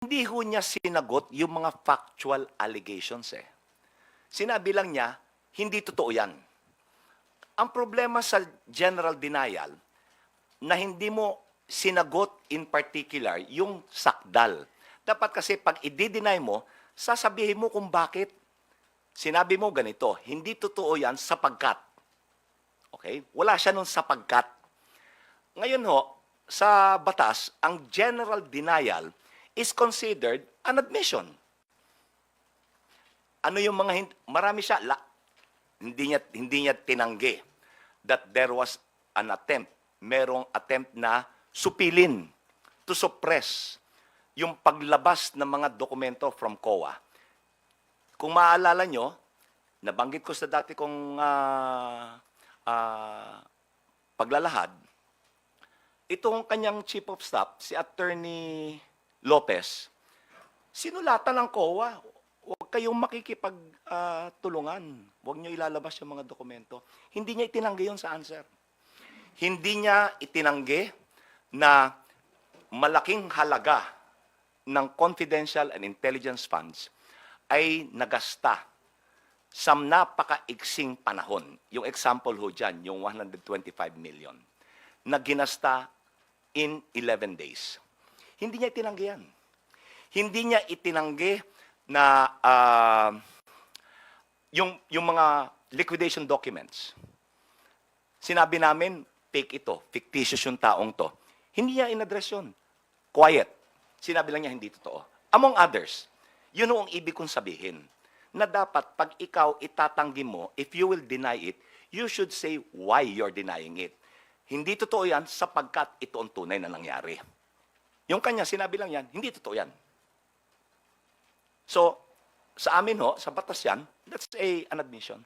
hindi ho niya sinagot yung mga factual allegations eh. Sinabi lang niya, hindi totoo yan. Ang problema sa general denial, na hindi mo sinagot in particular yung sakdal. Dapat kasi pag i-deny mo, sasabihin mo kung bakit. Sinabi mo ganito, hindi totoo yan sapagkat. Okay? Wala siya nun sapagkat. Ngayon ho, sa batas, ang general denial is considered an admission. Ano yung mga hin- marami siya la, hindi niya hindi niya tinanggi that there was an attempt, merong attempt na supilin to suppress yung paglabas ng mga dokumento from COA. Kung maaalala nyo, nabanggit ko sa dati kong ah, ah, paglalahad, itong kanyang chief of staff, si Attorney Lopez, sinulatan ng COA, huwag kayong makikipagtulungan. huwag nyo ilalabas yung mga dokumento. Hindi niya itinanggi yun sa answer. Hindi niya itinanggi na malaking halaga ng confidential and intelligence funds ay nagasta sa napakaiksing panahon. Yung example ho dyan, yung 125 million, na ginasta in 11 days. Hindi niya itinanggi yan. Hindi niya itinanggi na ah, yung, yung mga liquidation documents. Sinabi namin, fake ito, fictitious yung taong to. Hindi niya in-address yun. Quiet. Sinabi lang niya hindi totoo. Among others, yun ang ibig kong sabihin. Na dapat pag ikaw itatanggi mo, if you will deny it, you should say why you're denying it. Hindi totoo yan sapagkat ito ang tunay na nangyari. Yung kanya, sinabi lang yan, hindi totoo yan. So, sa amin ho, sa batas yan, that's a, an admission.